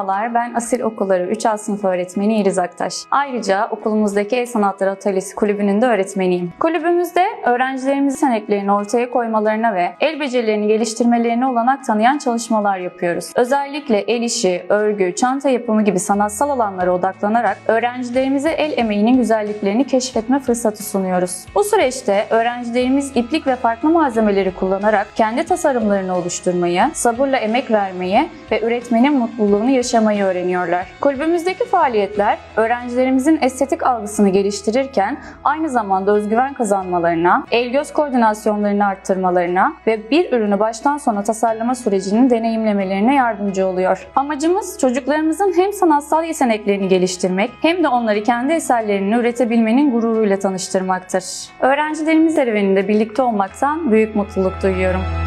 Merhabalar, ben Asil Okulları 3A sınıf öğretmeni İriz Aktaş. Ayrıca okulumuzdaki El Sanatları Atölyesi Kulübü'nün de öğretmeniyim. Kulübümüzde öğrencilerimizin yeteneklerini ortaya koymalarına ve el becerilerini geliştirmelerine olanak tanıyan çalışmalar yapıyoruz. Özellikle el işi, örgü, çanta yapımı gibi sanatsal alanlara odaklanarak öğrencilerimize el emeğinin güzelliklerini keşfetme fırsatı sunuyoruz. Bu süreçte öğrencilerimiz iplik ve farklı malzemeleri kullanarak kendi tasarımlarını oluşturmayı, sabırla emek vermeyi ve üretmenin mutluluğunu yaşamayı öğreniyorlar. Kulübümüzdeki faaliyetler öğrencilerimizin estetik algısını geliştirirken aynı zamanda özgüven kazanmalarına, el-göz koordinasyonlarını arttırmalarına ve bir ürünü baştan sona tasarlama sürecini deneyimlemelerine yardımcı oluyor. Amacımız çocuklarımızın hem sanatsal yeteneklerini geliştirmek hem de onları kendi eserlerini üretebilmenin gururuyla tanıştırmaktır. Öğrencilerimiz serüveninde birlikte olmaktan büyük mutluluk duyuyorum.